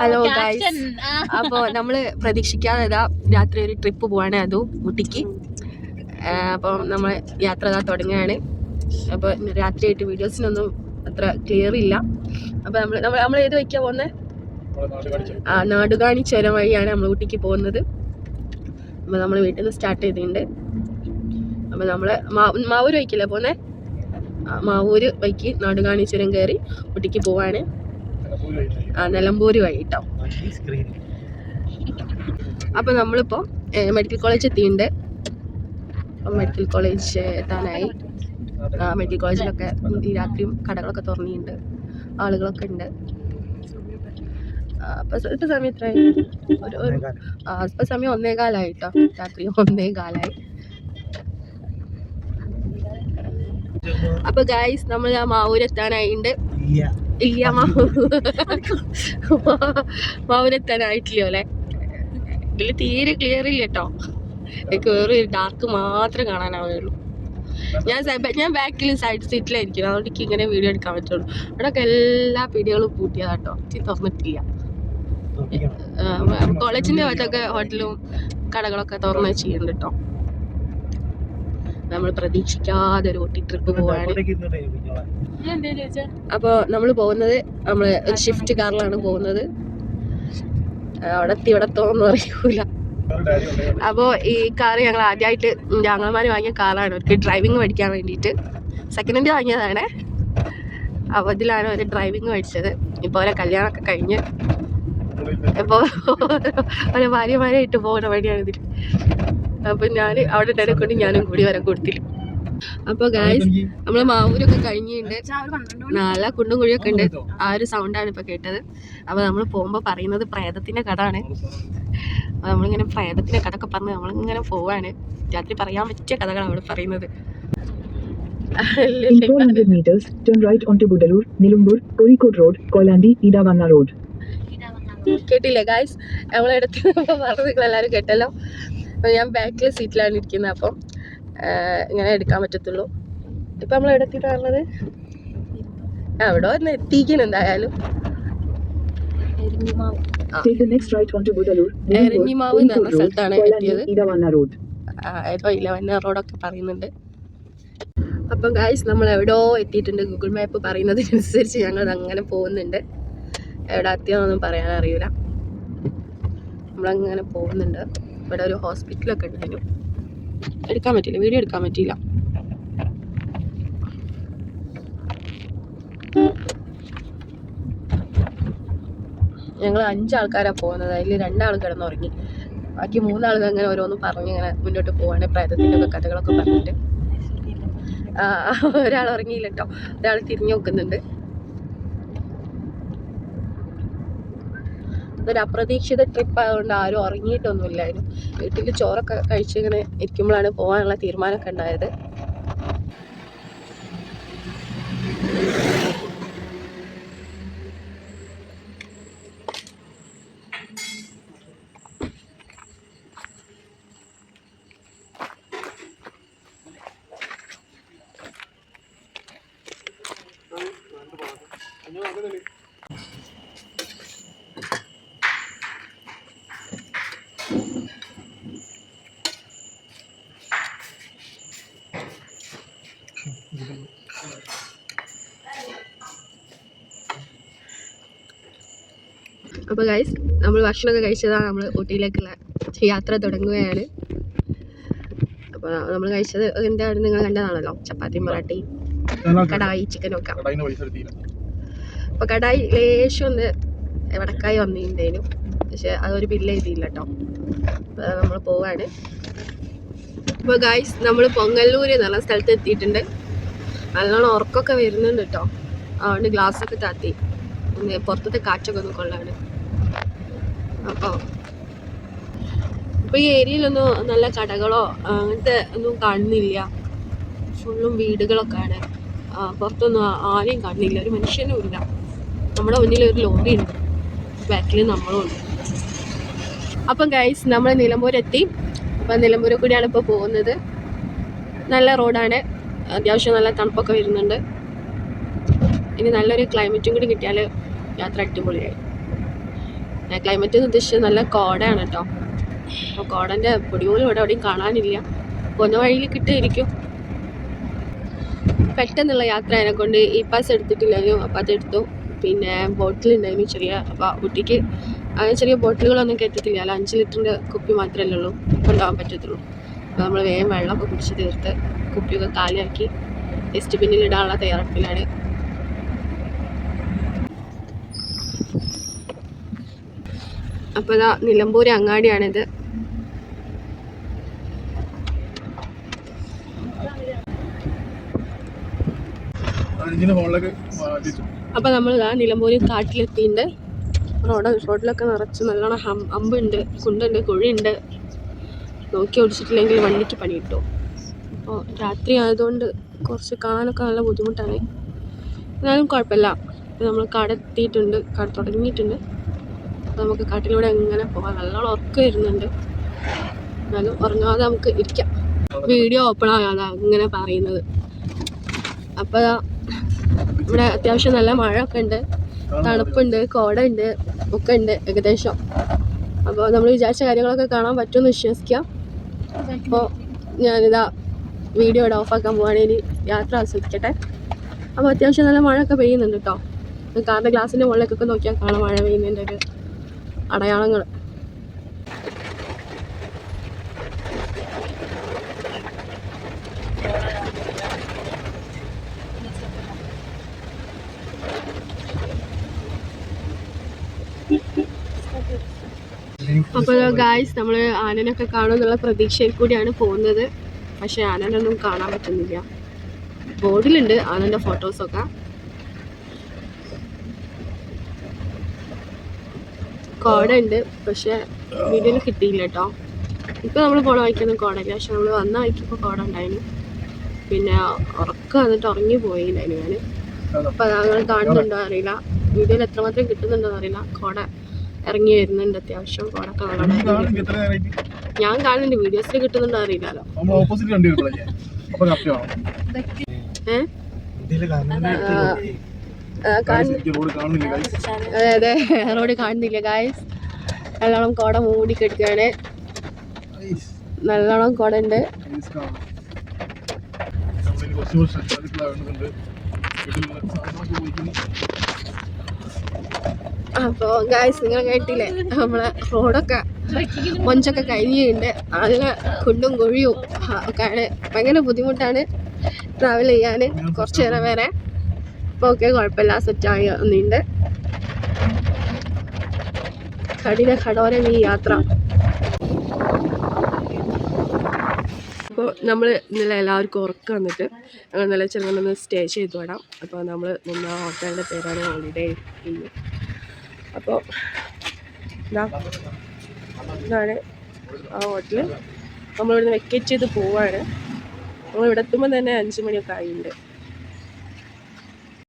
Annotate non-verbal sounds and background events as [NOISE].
Hello guys [LAUGHS] അപ്പോൾ നമ്മൾ പ്രതീക്ഷിക്കാതെ രാത്രി ഒരു ട്രിപ്പ് പോവാണ് അതും ഊട്ടിക്ക്. അപ്പം നമ്മൾ യാത്ര തുടങ്ങുകയാണ്. അപ്പോൾ രാത്രിയായിട്ട് വീഡിയോസിനൊന്നും അത്ര ക്ലിയർ ഇല്ല. അപ്പോൾ നമ്മൾ നമ്മൾ നമ്മൾ ഏത് വയ്ക്കാൻ പോകുന്നത് ആ നാടുകാണി ചുരം വഴിയാണ് നമ്മൾ ഊട്ടിക്ക് പോകുന്നത്. അപ്പോൾ നമ്മൾ വീട്ടിൽ നിന്ന് സ്റ്റാർട്ട് ചെയ്തിട്ടുണ്ട് അപ്പോൾ നമ്മൾ മാവൂർ വയ്ക്കില്ലേ പോകുന്നത് മാവൂര് വയ്ക്ക് നാടുകാണി ചുരം കയറി ഊട്ടിക്ക് പോവാണ്. ആ നിലമ്പൂര് വഴി കേട്ടോ അപ്പോൾ നമ്മളിപ്പോൾ മെഡിക്കൽ കോളേജ് എത്തിയിട്ടുണ്ട് മെഡിക്കൽ കോളേജ് എത്താനായി. മെഡിക്കൽ കോളേജിലൊക്കെ ഈ രാത്രിയും കടകളൊക്കെ തുറന്നിട്ടുണ്ട് ആളുകളൊക്കെ ഉണ്ട് ഇപ്പം സമയം എത്രയായി ഒരു ഒരു ഇപ്പം സമയം ഒന്നേ കാലായി കേട്ടോ രാത്രി ഒന്നേ കാലായി അപ്പോൾ ഗായ്സ് നമ്മൾ ആ മാവൂര് എത്താനായിട്ടുണ്ട് ഇല്ല മാവൂരെത്താനായിട്ടില്ലയോ അല്ലെ? ഇതിൽ തീരെ ക്ലിയർ ഇല്ല കേട്ടോ എനിക്ക് വേറെ ഡാർക്ക് മാത്രം കാണാനാവുകയുള്ളൂ. ഞാൻ ഞാൻ ബാക്കിൽ സൈഡ് സീറ്റിലായിരിക്കും അതുകൊണ്ട് എനിക്ക് ഇങ്ങനെ വീഡിയോ എടുക്കാൻ പറ്റുള്ളൂ. ഇവിടെയൊക്കെ എല്ലാ പീടികളും പൂട്ടിയതാ കേട്ടോ എനിക്ക് തുറന്നിട്ടില്ല. കോളേജിന്റെ ഭാഗത്തൊക്കെ ഹോട്ടലും കടകളൊക്കെ തുറന്ന് ചെയ്യുന്നുണ്ട് കേട്ടോ നമ്മൾ പ്രതീക്ഷിക്കാതെ ഒരു ഊട്ടി ട്രിപ്പ് പോവാണ് അപ്പോൾ നമ്മൾ പോകുന്നത് നമ്മൾ ഒരു ഷിഫ്റ്റ് കാറിലാണ് പോകുന്നത്. അവിടെ തിവിടത്തോന്ന് അറിയൂല. അപ്പോൾ ഈ കാർ ഞങ്ങൾ ആദ്യമായിട്ട് ഞങ്ങൾമാർ വാങ്ങിയ കാറാണ്. അവർക്ക് ഡ്രൈവിംഗ് പഠിക്കാൻ വേണ്ടിട്ട് സെക്കൻഡ് ഹാൻഡ് വാങ്ങിയതാണ്. അപ്പോൾ ഇതിലാണ് അവർ ഡ്രൈവിംഗ് പഠിച്ചത്. ഇപ്പോൾ അവരെ കല്യാണമൊക്കെ കഴിഞ്ഞ്. ഇപ്പോൾ ഓരോ ഭാര്യമാരായിട്ട് പോകുന്ന വഴിയാണ് ഇതിൽ അപ്പം ഞാൻ അവിടെ ഇട്ടതിനെ കൊണ്ട് ഞാനും കൂടി വരാൻ കൊടുത്തില്ല. അപ്പൊ ഗായ്സ് നമ്മൾ മാവൂരൊക്കെ കഴിഞ്ഞിട്ടുണ്ട്. നല്ല കുണ്ടും കുഴിയൊക്കെ ഉണ്ട്. ആ ഒരു സൗണ്ടാണ് ഇപ്പൊ കേട്ടത്. അപ്പൊ നമ്മൾ പോകുമ്പോ പറയുന്നത് പ്രേതത്തിന്റെ കഥയാണ്. അപ്പൊ നമ്മളിങ്ങനെ പ്രേതത്തിന്റെ കഥ ഒക്കെ പറഞ്ഞ് നമ്മളിങ്ങനെ പോവാണ്. രാത്രി പറയാൻ പറ്റിയ കഥകളാണ് അവിടെ പറയുന്നത്. In 400 meters, turn right onto Budalur, Nilumbur, Kozhikode Road, Koilandi, Idavanna Road. കേട്ടില്ലേ ഗായ്സ് നമ്മളെടുത്ത് എല്ലാവരും കേട്ടല്ലോ. അപ്പൊ ഞാൻ ബാക്കിൽ സീറ്റിലാണ് ഇരിക്കുന്നത്. അപ്പം ഇങ്ങനെ എടുക്കാൻ പറ്റത്തുള്ളൂ. ഇപ്പൊ നമ്മൾ എവിടെ പറഞ്ഞത് അവിടെ ഒന്ന് എത്തിക്കണം എന്തായാലും. എരഞ്ഞിമാവ്. എന്ന് പറഞ്ഞ സ്ഥലത്താണ് എത്തിയത്. ഏതോ ഇലവൻ റോഡൊക്കെ പറയുന്നുണ്ട്. അപ്പം ഗായ്സ് നമ്മൾ എവിടെയോ എത്തിയിട്ടുണ്ട്. ഗൂഗിൾ മാപ്പ് പറയുന്നതിനനുസരിച്ച് ഞങ്ങൾ അങ്ങനെ പോകുന്നുണ്ട്. എവിടെ എത്തിയെന്നൊന്നും പറയാൻ അറിയില്ല നമ്മളങ്ങനെ പോകുന്നുണ്ട്. ഇവിടെ ഒരു ഹോസ്പിറ്റലൊക്കെ ഉണ്ടായിരുന്നു എടുക്കാൻ പറ്റില്ല വീഡിയോ എടുക്കാൻ പറ്റിയില്ല. ഞങ്ങൾ അഞ്ചാൾക്കാരാണ് പോകുന്നത്. അതിൽ രണ്ടാൾ കിടന്നുറങ്ങി. ബാക്കി മൂന്നാൾ അങ്ങനെ ഓരോന്നും പറഞ്ഞ് ഇങ്ങനെ മുന്നോട്ട് പോവാണ്. പ്രേതത്തിന്റെ ഒക്കെ കഥകളൊക്കെ പറഞ്ഞിട്ട്. ആ, ഒരാൾ ഉറങ്ങിയില്ല കേട്ടോ ഒരാൾ തിരിഞ്ഞു നോക്കുന്നുണ്ട്. ഇതൊരു അപ്രതീക്ഷിത ട്രിപ്പ് ആയതുകൊണ്ട് ആരും ഉറങ്ങിയിട്ടൊന്നുമില്ലായിരുന്നു. വീട്ടിൽ ചോറൊക്കെ കഴിച്ച് ഇങ്ങനെ ഇരിക്കുമ്പോഴാണ് പോകാനുള്ള തീരുമാനമൊക്കെ ഉണ്ടായത്. അപ്പോൾ ഗൈസ് നമ്മൾ ഭക്ഷണമൊക്കെ കഴിച്ചതാണ് നമ്മൾ ഊട്ടിയിലേക്കുള്ള യാത്ര തുടങ്ങുകയാണ്. അപ്പോൾ നമ്മൾ കഴിച്ചത് എന്താണ് നിങ്ങൾ കണ്ടതാണല്ലോ. ചപ്പാത്തി പൊറാട്ടി കടായി ചിക്കനൊക്കെ ഒക്കെ. അപ്പോൾ കടായി ലേശം ഒന്ന് വടക്കായി വന്നിട്ടുണ്ടേനു പക്ഷെ അതൊരു ബില്ല് എഴുതിയില്ല കേട്ടോ അപ്പോൾ നമ്മൾ പോവാണ്. അപ്പോൾ ഗൈസ് നമ്മൾ പൊങ്ങല്ലൂർ എന്ന് പറഞ്ഞ സ്ഥലത്ത് എത്തിയിട്ടുണ്ട്. നല്ലോണം ഉറക്കമൊക്കെ വരുന്നുണ്ട് കേട്ടോ അതുകൊണ്ട് ഗ്ലാസ്സൊക്കെ താത്തി. പിന്നെ പുറത്തത്തെ കാറ്റൊക്കെ ഒന്ന് കൊള്ളാണ്. അപ്പോൾ ഈ ഏരിയയിലൊന്നും നല്ല കടകളോ അങ്ങനത്തെ ഒന്നും കാണുന്നില്ല. ഫുള്ളും വീടുകളൊക്കെയാണ്. പുറത്തൊന്നും ആരെയും കാണുന്നില്ല. ഒരു മനുഷ്യനും ഇല്ല. നമ്മുടെ മുന്നിൽ ഒരു ലോറി ഉണ്ട്. ബാക്കിൽ നമ്മളും ഉണ്ട്. അപ്പം ഗൈസ് നമ്മൾ നിലമ്പൂരെത്തി. അപ്പം നിലമ്പൂർ കൂടിയാണ് ഇപ്പോൾ പോകുന്നത്. നല്ല റോഡാണ്. അത്യാവശ്യം നല്ല തണുപ്പൊക്കെ വരുന്നുണ്ട്. ഇനി നല്ലൊരു ക്ലൈമറ്റും കൂടി കിട്ടിയാൽ യാത്ര അടിപൊളിയായി. ക്ലൈമറ്റ് എന്ന് ഉദ്ദേശിച്ചത് നല്ല കോടയാണ് കേട്ടോ അപ്പോൾ കോടന്റെ പൊടി പോലും ഇവിടെ എവിടെയും കാണാനില്ല. പോകുന്ന വഴിയിൽ കിട്ടിയിരിക്കും. പെട്ടെന്നുള്ള യാത്ര അതിനെ കൊണ്ട് ഇ പാസ് എടുത്തിട്ടില്ലായിരുന്നു അപ്പോൾ അതെടുത്തു പിന്നെ ബോട്ടിലുണ്ടായിരുന്നു ചെറിയ. അപ്പോൾ കുട്ടിക്ക് ചെറിയ ബോട്ടിലുകളൊന്നും കയറ്റത്തില്ല അല്ല അഞ്ച് ലിറ്ററിന്റെ കുപ്പി മാത്രമല്ലേ ഉള്ളൂ. കൊണ്ടുപോകാൻ പറ്റത്തുള്ളൂ. അപ്പോൾ നമ്മൾ വേഗം വെള്ളമൊക്കെ കുടിച്ച് തീർത്ത് കുപ്പിയൊക്കെ കാലിയാക്കി ഡസ്റ്റ്ബിന്നിൽ ഇടാനുള്ള തയ്യാറെടുപ്പിലാണ്. അപ്പോൾ ഇതാ നിലമ്പൂർ അങ്ങാടിയാണിത്. അപ്പോൾ നമ്മൾ ഇതാ നിലമ്പൂർ കാട്ടിലെത്തിയിട്ടുണ്ട് റോഡ് റോഡിലൊക്കെ നിറച്ച് നല്ലോണം ഹം അമ്പുണ്ട് കുണ്ടുണ്ട് കുഴിയുണ്ട്. നോക്കി ഓടിച്ചിട്ടില്ലെങ്കിൽ വണ്ടിക്ക് പണി കിട്ടും. അപ്പോൾ രാത്രി ആയതുകൊണ്ട് കുറച്ച് കാണാനൊക്കെ നല്ല ബുദ്ധിമുട്ടാണ്. എന്നാലും കുഴപ്പമില്ല. നമ്മൾ കാടെത്തിയിട്ടുണ്ട് കാട് തുടങ്ങിയിട്ടുണ്ട്. നമുക്ക് കാട്ടിലൂടെ എങ്ങനെ പോകാം നല്ലോണം ഉറക്കം വരുന്നുണ്ട്. എന്നാലും ഉറങ്ങാതെ നമുക്ക് ഇരിക്കാം. വീഡിയോ ഓപ്പൺ ആകാതെ ഇങ്ങനെ പറയുന്നത്. അപ്പോൾ ഇവിടെ അത്യാവശ്യം നല്ല മഴ ഒക്കെ ഉണ്ട്. തണുപ്പുണ്ട് കോട ഉണ്ട് ഒക്കെ ഉണ്ട് ഏകദേശം. അപ്പോൾ നമ്മൾ വിചാരിച്ച കാര്യങ്ങളൊക്കെ കാണാൻ പറ്റുമെന്ന് വിശ്വസിക്കാം. അപ്പോൾ ഞാനിതാ വീഡിയോ ഇവിടെ ഓഫാക്കാൻ ഇനി യാത്ര ആസ്വദിക്കട്ടെ. അപ്പോൾ അത്യാവശ്യം നല്ല മഴയൊക്കെ പെയ്യുന്നുണ്ട് കേട്ടോ. കാറിന്റെ ഗ്ലാസിന്റെ മുകളിലേക്കൊക്കെ നോക്കിയാൽ കാണാം മഴ പെയ്യുന്നതിന്റെ ഒരു അടയാളങ്ങൾ. അപ്പോൾ ഗായ്സ് നമ്മൾ ആനനൊക്കെ കാണുമെന്നുള്ള പ്രതീക്ഷയിൽ കൂടിയാണ് പോകുന്നത്. പക്ഷേ ആനനൊന്നും കാണാൻ പറ്റുന്നില്ല. ബോർഡിലുണ്ട് ആനന്റെ ഫോട്ടോസൊക്കെ കോട ഉണ്ട് പക്ഷേ വീഡിയോയിൽ കിട്ടിയില്ല കേട്ടോ. ഇപ്പോൾ നമ്മൾ പോണ വഴിക്കൊന്നും കോടയില്ല പക്ഷെ നമ്മൾ വന്ന വഴിക്കിപ്പോൾ കോട ഉണ്ടായിരുന്നു പിന്നെ ഉറക്കം വന്നിട്ട് ഉറങ്ങി പോയില്ലായിരുന്നു ഞാൻ അപ്പോൾ അത് കാണുന്നുണ്ടോ അറിയില്ല. വീഡിയോയിൽ എത്രമാത്രം കിട്ടുന്നുണ്ടോ അറിയില്ല. കോട ഇറങ്ങി വരുന്നുണ്ട് അത്യാവശ്യം. കോട ഞാൻ കാണുന്നുണ്ട്. വീഡിയോസിൽ കിട്ടുന്നുണ്ടോ അറിയില്ലല്ലോ. ഏഹ് അതെ അതെ. റോഡ് കാണുന്നില്ല ഗായ്സ് നല്ലോണം കോട മൂടി കെടുക്കുകയാണ്. നല്ലോണം കോട ഉണ്ട് അപ്പോൾ ഗായ്സ് നിങ്ങൾ കേട്ടില്ലേ? നമ്മളെ റോഡൊക്കെ മൊഞ്ചൊക്കെ കഴിഞ്ഞിട്ടുണ്ട് നല്ല കുണ്ടും കുഴിയും ഒക്കെയാണ് ഒക്കെ ഭയങ്കര ബുദ്ധിമുട്ടാണ് ട്രാവൽ ചെയ്യാൻ കുറച്ച് നേരം വരെ. ഇപ്പോൾ ഓക്കെ കുഴപ്പമില്ല സെറ്റായി വന്നിട്ടുണ്ട് കഠിന കടോരം ഈ യാത്ര. അപ്പോൾ നമ്മൾ ഇന്നലെ എല്ലാവർക്കും ഉറക്കം വന്നിട്ട് ഞങ്ങൾ ഇന്നലെ ചെറുങ്ങനെ സ്റ്റേ ചെയ്ത് വിടാം അപ്പോൾ നമ്മൾ നിന്ന ഹോട്ടലിന്റെ പേരാണ് ഹോളിഡേ ഇന്ന്. അപ്പോൾ ഇതാ ഇതാണ് ആ ഹോട്ടൽ നമ്മളിവിടുന്ന് വെക്കേറ്റ് ചെയ്ത് പോവാണ്. നമ്മൾ ഇവിടെ എത്തുമ്പോൾ തന്നെ അഞ്ച് മണിയൊക്കെ ആയിട്ടുണ്ട്